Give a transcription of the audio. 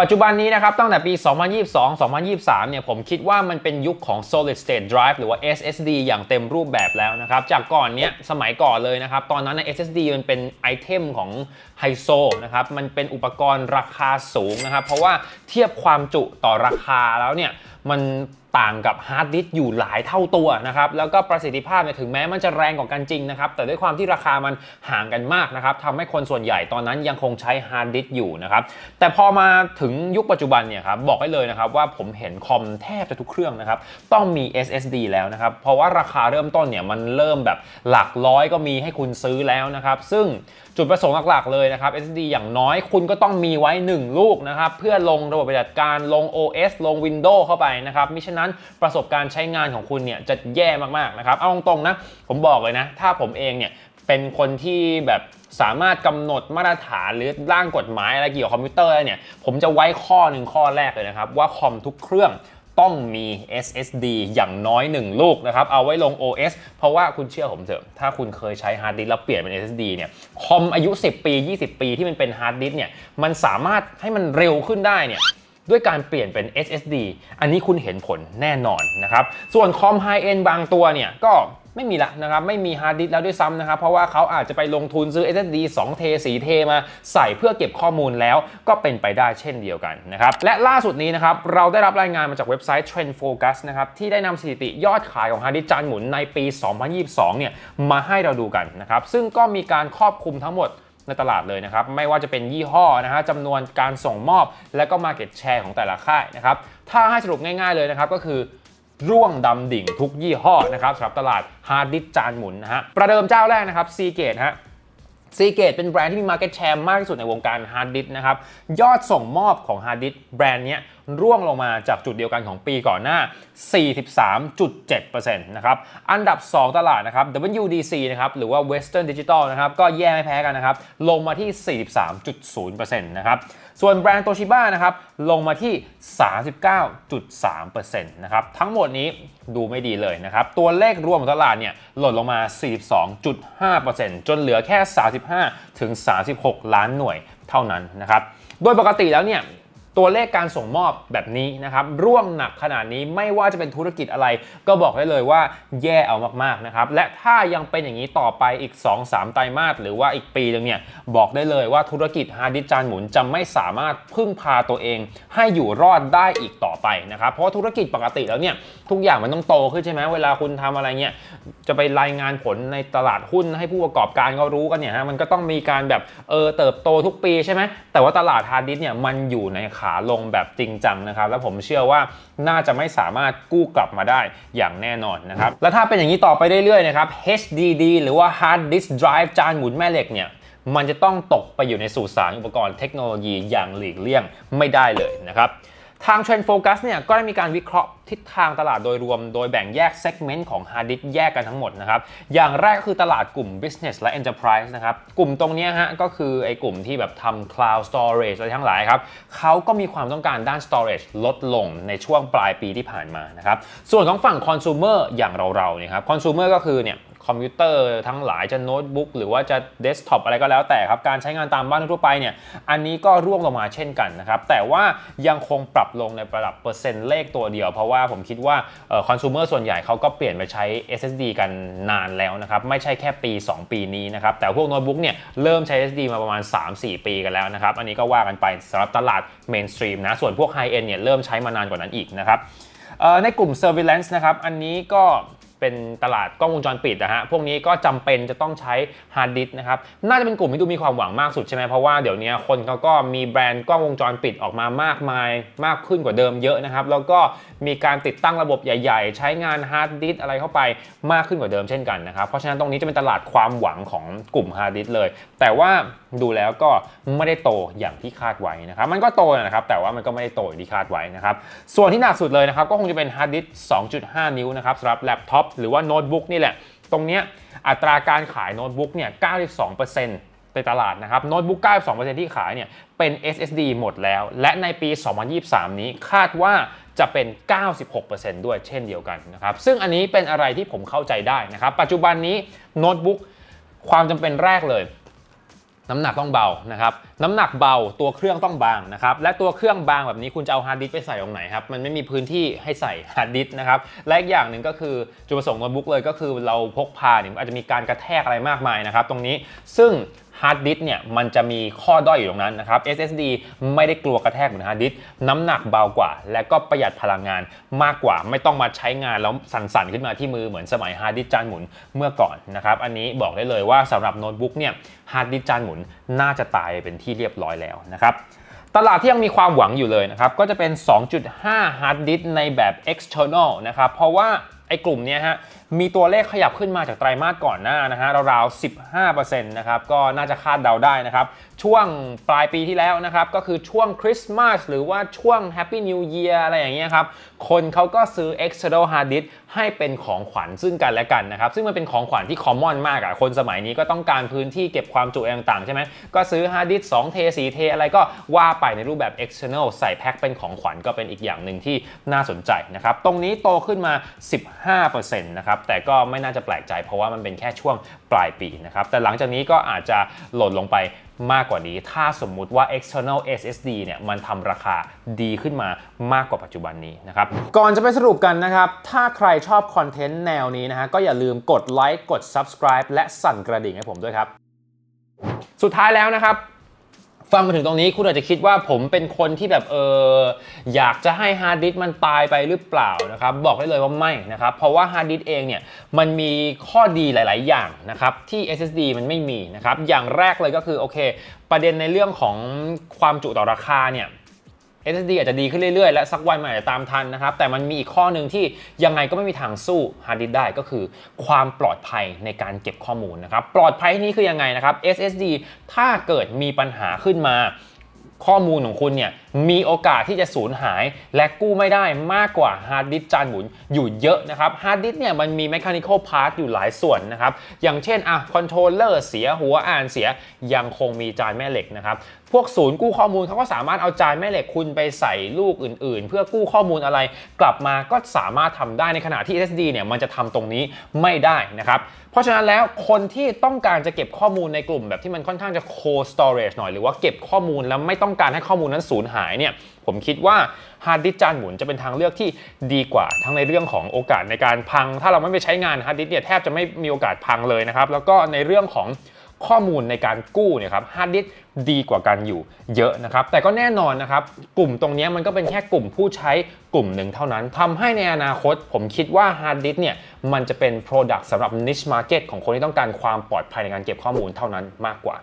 ปัจจุบันนี้นะครับตั้งแต่ปี 2022-2023 เนี่ยผมคิดว่ามันเป็นยุคของ solid state drive หรือว่า SSD อย่างเต็มรูปแบบแล้วนะครับ จากก่อนเนี้ยสมัยก่อนเลยนะครับ ตอนนั้นใน SSD มันเป็นไอเทมของไฮโซนะครับ มันเป็นอุปกรณ์ราคาสูงนะครับ เพราะว่าเทียบความจุต่อราคาแล้วเนี่ย มันต่างกับฮาร์ดดิสก์อยู่หลายเท่าตัวนะครับ แล้วก็ประสิทธิภาพเนี่ยถึงแม้มันจะแรงกว่ากันจริงนะครับ แต่ด้วยความที่ราคามันห่างกันมากนะครับทำให้คนส่วนใหญ่ตอนนั้นยังคงใช้ฮาร์ดดิสก์อยู่นะครับ แต่พอมาถึงยุคปัจจุบันเนี่ยครับบอกได้เลยนะครับว่าผมเห็นคอมแทบจะทุกเครื่องนะครับ ต้องมี SSD แล้วนะครับ เพราะว่าราคาเริ่มต้นเนี่ยมันเริ่มแบบหลักร้อยก็มีให้คุณซื้อแล้วนะครับ ซึ่งจุดประสงค์หลักๆเลยนะครับ SSD อย่างน้อยคุณก็ต้องมีไว้ 1 ลูกนะครับ เพื่อลงระบบปฏิบัติการลง OS ลง Windows เข้าไปนะครับมิฉะนั้นประสบการณ์ใช้งานของคุณเนี่ยจะแย่มากๆนะครับ เอาตรงๆนะ ผมบอกเลยนะ ถ้าผมเองเนี่ยเป็นคนที่แบบสามารถกำหนดมาตรฐานหรือร่างกฎหมายอะไรเกี่ยวกับคอมพิวเตอร์เนี่ย ผมจะไว้ข้อหนึ่งข้อแรกเลยนะครับ ว่าคอมทุกเครื่อง ต้องมี SSD อย่างน้อย 1 ลูกนะครับ เอาไว้ลง OS เพราะว่าคุณเชื่อผมเถอะ ถ้าคุณเคยใช้ฮาร์ดดิสก์แล้วเปลี่ยนเป็น SSD เนี่ย คอมอายุ 10 ปี 20 ปีที่มันเป็นฮาร์ดดิสก์เนี่ย มันสามารถให้มันเร็วขึ้นได้เนี่ยด้วยการเปลี่ยนเป็น SSD อันนี้คุณเห็นผลแน่นอนนะครับ ส่วนคอมไฮเอ็นบางตัวเนี่ยก็ ไม่มีละนะครับไม่มีฮาร์ดดิสแล้วด้วยซ้ำนะครับเพราะว่าเขาอาจจะไปลงทุนซื้อ SSD 2เท4เทมาใส่เพื่อเก็บข้อมูลแล้วก็เป็นไปได้เช่นเดียวกันนะครับและล่าสุดนี้นะครับเราได้รับรายงานมาจากเว็บไซต์ Trend Focus นะครับที่ได้นำสถิติยอดขายของฮาร์ดดิสจานหมุนในปี 2022 เนี่ยมาให้เราดูกันนะครับซึ่งก็มีการครอบคลุมทั้งหมดในตลาดเลยนะครับ ไม่ว่าจะเป็นยี่ห้อนะฮะจำนวนการส่งมอบ และก็ Market Share ของแต่ละค่ายนะครับ ถ้าให้สรุปง่ายๆเลยนะครับ ก็คือ ร่วงดำดิ่งทุกยี่ห้อนะครับสำหรับตลาดฮาร์ดดิสจานหมุนนะฮะประเดิมเจ้าแรกนะครับซีเกตฮะซีเกตเป็นแบรนด์ที่มีมาร์เก็ตแชร์มากที่สุดในวงการฮาร์ดดิสนะครับ ยอดส่งมอบของฮาร์ดดิสแบรนด์เนี้ยร่วงลงมาจากจุดเดียวกันของปีก่อนหน้า 43.7%นะครับ อันดับ 2 ตลาดนะครับ WDC นะครับ หรือว่า Western Digital นะครับ ก็แย่ไม่แพ้กันนะครับ ลงมาที่ 43.0%นะครับ ส่วนแบรนด์โตชิบ้านะครับ ลงมาที่ 39.3%นะครับ ทั้งหมดนี้ดูไม่ดีเลยนะครับ ตัวเลขรวมของตลาดเนี่ยหล่นลงมา 42.5%จนเหลือแค่ 35-36 ล้านหน่วยเท่านั้นนะครับ โดยปกติแล้วเนี่ย ตัวเลขการส่งมอบแบบนี้นะครับร่วงหนักขนาดนี้ไม่ว่าจะเป็นธุรกิจอะไร ก็บอกได้เลยว่าแย่เอามากๆนะครับและถ้ายังเป็นอย่างนี้ต่อไปอีก 2-3 ไตรมาสหรือว่าอีกปีนึงเนี่ยบอกได้เลยว่าธุรกิจฮาร์ดดิสจานหมุนจะไม่สามารถพึ่งพาตัวเอง ให้อยู่รอดได้อีกต่อไปนะครับเพราะธุรกิจปกติแล้วเนี่ยทุกอย่างมันต้องโตขึ้นใช่ไหมเวลาคุณทำอะไรเนี่ยจะไปรายงานผลในตลาดหุ้นให้ผู้ประกอบการเขารู้กันเนี่ยฮะมันก็ต้องมีการแบบเออเติบโตทุกปีใช่ไหมแต่ว่าตลาดฮาร์ดดิสเนี่ยมันอยู่ในขขาลงแบบจริงจังนะครับ และผมเชื่อว่าน่าจะไม่สามารถกู้กลับมาได้อย่างแน่นอนนะครับ และถ้าเป็นอย่างนี้ต่อไปเรื่อยๆนะครับ HDD หรือว่า Hard Disk Drive จานหมุนแม่เหล็กเนี่ยมันจะต้องตกไปอยู่ในสู่สารอุปกรณ์เทคโนโลยีอย่างหลีกเลี่ยงไม่ได้เลยนะครับ ทาง Trend Focus เนี่ยก็ได้มีการวิเคราะห์ทิศทางตลาดโดยรวม โดยแบ่งแยกเซกเมนต์ของฮาร์ดดิสแยกกันทั้งหมดนะครับ อย่างแรกก็คือตลาดกลุ่ม Business และ Enterprise นะครับ กลุ่มตรงนี้ฮะก็คือไอ้กลุ่มที่แบบทำ Cloud Storage อะไรทั้งหลายครับเขาก็มีความต้องการด้าน Storage ลดลงในช่วงปลายปีที่ผ่านมานะครับ ส่วนของฝั่ง Consumer อย่างเราๆเนี่ยครับ Consumer ก็คือเนี่ย คอมพิวเตอร์ทั้งหลายจะโน้ตบุ๊กหรือว่าจะเดสก์ท็อปอะไรก็แล้วแต่ครับ การใช้งานตามบ้านทั่วไปเนี่ยอันนี้ก็ร่วงลงมาเช่นกันนะครับ แต่ว่ายังคงปรับลงในระดับเปอร์เซ็นต์เลขตัวเดียว เพราะว่าผมคิดว่าคอน sumer ส่วนใหญ่เขาก็เปลี่ยนไปใช้ SSD กันนานแล้วนะครับ ไม่ใช่แค่ปี 2 ปีนี้นะครับ แต่พวกโน้ตบุ๊กเนี่ยเริ่มใช้ SSD มาประมาณ 3-4 ปีกันแล้วนะครับ อันนี้ก็ว่ากันไปสำหรับตลาดเมนสตรีมนะส่วนพวกไฮเอ็นเนี่ยเริ่มใช้มานานกว่านั้นอีกนะครับในกลุ่ม surveillance นะครับ อันนี้ก็ เป็นตลาดกล้องวงจรปิดนะฮะพวกนี้ก็จำเป็นจะต้องใช้ฮาร์ดดิสก์นะครับน่าจะเป็นกลุ่มที่ดูมีความหวังมากสุดใช่ไหมเพราะว่าเดี๋ยวนี้คนเขาก็มีแบรนด์กล้องวงจรปิดออกมามากมายมากขึ้นกว่าเดิมเยอะนะครับแล้วก็มีการติดตั้งระบบใหญ่ ๆ ใช้งานฮาร์ดดิสก์อะไรเข้าไปมากขึ้นกว่าเดิมเช่นกันนะครับเพราะฉะนั้นตรงนี้จะเป็นตลาดความหวังของกลุ่มฮาร์ดดิสก์เลย แต่ว่าดูแล้วก็ไม่ได้โตอย่างที่คาดไว้นะครับมันก็โตนะครับแต่ว่ามันก็ไม่ได้โตอย่างที่คาดไว้นะครับส่วนที่หนักสุดเลยนะครับก็คงจะเป็นฮาร์ดดิส2.5 นิ้วนะครับสำหรับแล็ปท็อปหรือว่าโน้ตบุ๊กนี่แหละ ตรงเนี้ยอัตราการขายโน้ตบุ๊กเนี่ย 92%ในตลาดนะครับโน้ตบุ๊ก 92%ที่ขายเนี่ยเป็น SSD หมดแล้ว และในปี 2023 นี้คาดว่าจะเป็น 96%ด้วยเช่นเดียวกันนะครับซึ่งอันนี้เป็นอะไรที่ผมเข้าใจได้นะครับ ปัจจุบันนี้โน้ตบุ๊กความจำเป็นแรกเลย น้ำหนักต้องเบานะครับน้ำหนักเบาตัวเครื่องต้องบางนะครับและตัวเครื่องบางแบบนี้คุณจะเอาฮาร์ดดิสไปใส่ตรงไหนครับมันไม่มีพื้นที่ให้ใส่ฮาร์ดดิสนะครับและอีกอย่างหนึ่งก็คือจุดประสงค์โน้ตบุ๊กเลยก็คือเราพกพาเนี่ยอาจจะมีการกระแทกอะไรมากมายนะครับตรงนี้ซึ่ง ฮาร์ดดิสก์เนี่ยมันจะมีข้อด้อยอยู่ตรงนั้นนะครับ SSD ไม่ได้กลัวกระแทกเหมือนฮาร์ดดิสก์น้ำหนักเบากว่า และก็ประหยัดพลังงานมากกว่า ไม่ต้องมาใช้งานแล้วสั่นๆขึ้นมาที่มือเหมือนสมัยฮาร์ดดิสก์จานหมุนเมื่อก่อนนะครับอันนี้บอกได้เลยว่าสำหรับโน้ตบุ๊กเนี่ยฮาร์ดดิสก์จานหมุนน่าจะตายเป็นที่เรียบร้อยแล้วนะครับตลาดที่ยังมีความหวังอยู่เลยนะครับ ก็จะเป็น 2.5ฮาร์ดดิสก์ในแบบ external นะครับ เพราะว่าไอ้กลุ่มนี้ฮะ มีตัวเลขขยับขึ้นมาจากไตรมาสก่อนหน้านะฮะราวๆ 15%นะครับก็น่าจะคาดเดาได้นะครับ ช่วงปลายปีที่แล้วนะครับ ก็คือช่วงคริสต์มาสหรือว่าช่วง Happy New Year อะไรอย่างเงี้ยครับ คนเขาก็ซื้อ external hard disk ให้เป็นของขวัญซึ่งกันและกันนะครับ ซึ่งมันเป็นของขวัญที่ common มากอะคนสมัยนี้ก็ต้องการพื้นที่เก็บความจุอะไรต่างๆใช่ไหมก็ซื้อ hard disk 2เท4เทอะไรก็ว่าไปในรูปแบบ external ใส่แพ็คเป็นของขวัญก็เป็นอีกอย่างหนึ่งที่น่าสนใจนะครับตรงนี้โตขึ้นมา 15%นะครับแต่ก็ไม่น่าจะแปลกใจ เพราะว่ามันเป็นแค่ช่วงปลายปีนะครับแต่หลังจากนี้ก็อาจจะหล่นลงไปมากกว่านี้ ถ้าสมมุติว่า external SSD เนี่ยมันทำราคาดีขึ้นมามากกว่าปัจจุบันนี้นะครับ ก่อนจะไปสรุปกันนะครับ ถ้าใครชอบคอนเทนต์แนวนี้นะฮะก็อย่าลืมกดไลค์กด subscribe และสั่นกระดิ่งให้ผมด้วยครับ สุดท้ายแล้วนะครับ ฟังมาถึงตรงนี้คุณอาจจะคิดว่าผมเป็นคนที่แบบเอออยากจะให้ฮาร์ดดิสก์มันตายไปหรือเปล่านะครับบอกได้เลยว่าไม่นะครับเพราะว่าฮาร์ดดิสก์เองเนี่ยมันมีข้อดีหลาย ๆ อย่างนะครับที่ SSD มันไม่มีนะครับอย่างแรกเลยก็คือโอเค ประเด็นในเรื่องของความจุต่อราคาเนี่ย SSD อาจจะดีขึ้นเรื่อยๆ และสักวันมันอาจจะตามทันนะครับ แต่มันมีอีกข้อหนึ่งที่ยังไงก็ไม่มีทางสู้ฮาร์ดดิสก์ได้ก็คือความปลอดภัยในการเก็บข้อมูลนะครับ ปลอดภัยที่นี้คือยังไงนะครับ SSD ถ้าเกิดมีปัญหาขึ้นมาข้อมูลของคุณเนี่ยมีโอกาสที่จะสูญหายและกู้ไม่ได้มากกว่าฮาร์ดดิสก์จานหมุนอยู่เยอะนะครับฮาร์ดดิสก์เนี่ยมันมี mechanical part อยู่หลายส่วนนะครับอย่างเช่นอะคอนโทรลเลอร์เสียหัวอ่านเสียยังคงมีจานแม่เหล็กนะครับ พวกศูนย์กู้ข้อมูลเขาก็สามารถเอาจานแม่เหล็กคุณไปใส่ลูกอื่น ๆ เพื่อกู้ข้อมูลอะไร กลับมาก็สามารถทำได้ในขณะที่ SSD เนี่ยมันจะทำตรงนี้ไม่ได้นะครับ เพราะฉะนั้นแล้วคนที่ต้องการจะเก็บข้อมูลในกลุ่มแบบที่มันค่อนข้างจะ cold storage หน่อยหรือว่าเก็บข้อมูลแล้วไม่ต้องการให้ข้อมูลนั้นสูญหายเนี่ยผมคิดว่าฮาร์ดดิสก์จานหมุนจะเป็นทางเลือกที่ดีกว่า ทั้งในเรื่องของโอกาสในการพัง ถ้าเราไม่ไปใช้งานฮาร์ดดิสก์เนี่ยแทบจะไม่มีโอกาสพังเลยนะครับแล้วก็ในเรื่องของ ข้อมูลในการกู้เนี่ยครับฮาร์ดดิสก์ดีกว่ากันอยู่เยอะนะครับแต่ก็แน่นอนนะครับกลุ่มตรงนี้มันก็เป็นแค่กลุ่มผู้ใช้กลุ่มหนึ่งเท่านั้นทำให้ในอนาคตผมคิดว่าฮาร์ดดิสก์เนี่ยมันจะเป็น Product สำหรับ niche market ของคนที่ต้องการความปลอดภัยในการเก็บข้อมูลเท่านั้นมากกว่า